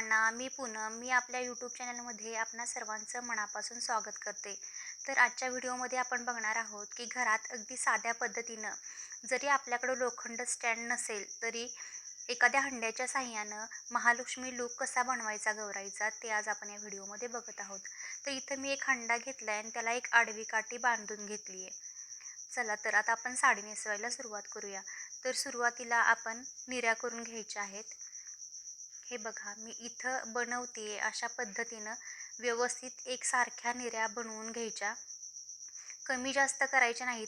ना मी पुन्हा मी आपल्या यूट्यूब चॅनलमध्ये आपणा सर्वांचं मनापासून स्वागत करते. तर आजच्या व्हिडिओमध्ये आपण बघणार आहोत की घरात अगदी साध्या पद्धतीनं जरी आपल्याकडं लोखंड स्टँड नसेल तरी एखाद्या हंड्याच्या साह्यानं महालक्ष्मी लूक कसा बनवायचा गौरायचा ते आज आपण या व्हिडिओमध्ये बघत आहोत. तर इथं मी एक हंडा घेतला आहे आणि त्याला एक आडवी काठी बांधून घेतली आहे. चला तर आता आपण साडी नेसवायला सुरुवात करूया. तर सुरुवातीला आपण निर्या करून घ्यायच्या आहेत. हे बघा मी इथं बनवते अशा पद्धतीनं व्यवस्थित एकसारख्या निर्या बनवून घ्यायच्या. कमी जास्त करायच्या नाहीत.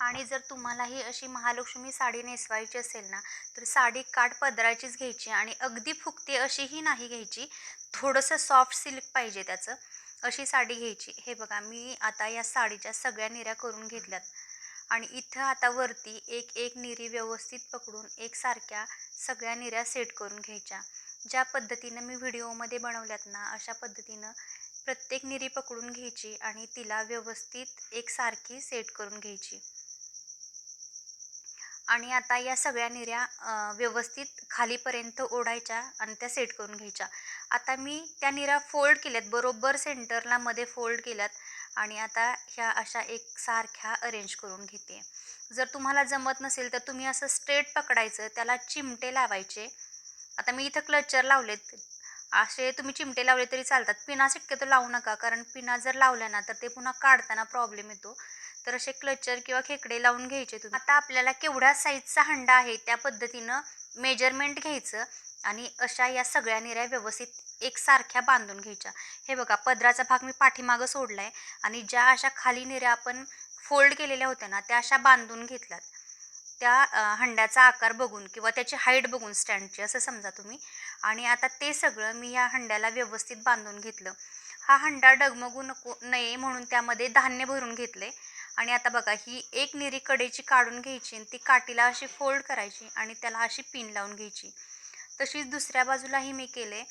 आणि जर तुम्हालाही अशी महालक्ष्मी साडी नेसवायची असेल ना तर साडी काठ पदराचीच घ्यायची आणि अगदी फुकते अशीही नाही घ्यायची. थोडंसं सॉफ्ट सिल्क पाहिजे त्याचं. अशी साडी घ्यायची. हे बघा मी आता या साडीच्या सगळ्या निऱ्या करून घेतल्यात. आणि इथं आता वरती एक एक निरी व्यवस्थित पकडून एकसारख्या सगळ्या निऱ्या सेट करून घ्यायच्या. ज्या पद्धतीनं मी व्हिडिओमध्ये बनवल्यात ना अशा पद्धतीनं प्रत्येक निरी पकडून घ्यायची आणि तिला व्यवस्थित एकसारखी सेट करून घ्यायची. आणि आता या सगळ्या निऱ्या व्यवस्थित खालीपर्यंत ओढायच्या आणि त्या सेट करून घ्यायच्या. आता मी त्या निऱ्या फोल्ड केल्यात बरोबर सेंटरला मध्ये फोल्ड केल्यात आणि आता ह्या अशा एकसारख्या अरेंज करून घेते. जर तुम्हाला जमत नसेल तर तुम्ही असं स्ट्रेट पकडायचं त्याला चिमटे लावायचे आता मी इथं क्लचर लावलेत. असे तुम्ही चिमटे लावले तरी चालतात. पिना शक्यतो लावू नका कारण पिना जर लावल्या ना तर ते पुन्हा काढताना प्रॉब्लेम येतो. तर असे क्लचर किंवा खेकडे लावून घ्यायचे तुम्ही. आता आपल्याला केवढ्या साईजचा हंडा आहे त्या पद्धतीनं मेजरमेंट घ्यायचं आणि अशा या सगळ्या निऱ्या व्यवस्थित एकसारख्या बांधून घ्यायच्या. हे बघा पदराचा भाग मी पाठीमागं सोडला आहे आणि ज्या अशा खाली निऱ्या आपण फोल्ड केलेल्या होत्या ना त्या अशा बांधून घेतल्यात. त्या हंड्याचा आकार बघून किंवा त्याची हाईट बघून स्टँडची असं समजा तुम्ही. आणि आता ते सगळं मी या हंड्याला व्यवस्थित बांधून घेतलं. हा हंडा डगमगू नको नये म्हणून त्यामध्ये धान्य भरून घेतले. आणि आता बघा ही एक निरी कडेची काढून घ्यायची आणि ती काठीला अशी फोल्ड करायची आणि त्याला अशी पिन लावून घ्यायची. तशीच दुसऱ्या बाजूलाही मी केले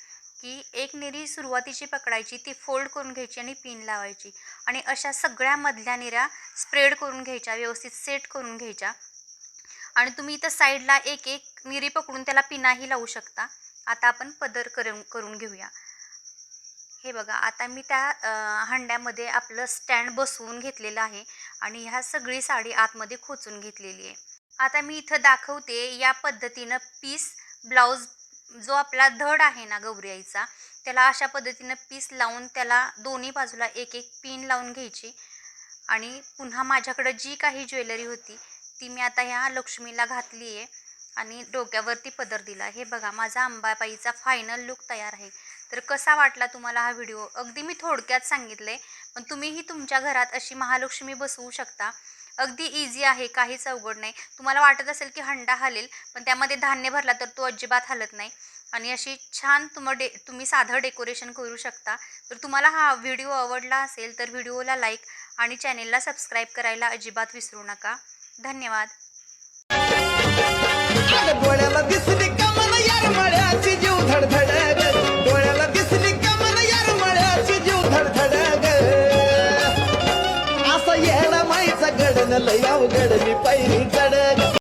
की एक निरी सुरुवातीची पकडायची ती फोल्ड करून घ्यायची आणि पिन लावायची. आणि अशा सगळ्या मधल्या निऱ्या स्प्रेड करून घ्यायच्या व्यवस्थित सेट करून घ्यायच्या. आणि तुम्ही इथं साईडला एक एक मिरी पकडून त्याला पिनाही लावू शकता. आता आपण पदर करून करून घेऊया. हे बघा आता मी त्या हंड्यामध्ये आपलं स्टँड बसवून घेतलेलं आहे आणि ह्या सगळी साडी आतमध्ये खोचून घेतलेली आहे. आता मी इथं दाखवते या पद्धतीनं पीस ब्लाऊज जो आपला धड आहे ना गौरी त्याला अशा पद्धतीनं पीस लावून त्याला दोन्ही बाजूला एक एक पिन लावून घ्यायची. आणि पुन्हा माझ्याकडं जी काही ज्वेलरी होती ती मी आता ह्या लक्ष्मीला घातली आहे आणि डोक्यावरती पदर दिला. हे बघा माझा अंबाबाईचा फायनल लुक तयार आहे. तर कसा वाटला तुम्हाला हा व्हिडिओ अगदी मी थोडक्यात सांगितले पण तुम्हीही तुमच्या घरात अशी महालक्ष्मी बसवू शकता. अगदी इझी आहे काहीच अवघड नाही. तुम्हाला वाटत असेल की हंडा हलेल पण त्यामध्ये धान्य भरला तर तो अजिबात हलत नाही. आणि अशी छान तुम डे तुम्ही साधं डेकोरेशन करू शकता. तर तुम्हाला हा व्हिडिओ आवडला असेल तर व्हिडिओला लाईक आणि चॅनेलला सबस्क्राईब करायला अजिबात विसरू नका. धन्यवाद. अगं डोळ्याला दिसली कमल यार मळ्याची जीव धडधड डोळ्याला दिसली कमल यार मळ्याची जीव धडधड असं येडा माईचा गडन लय अवघड मी पैरी चढ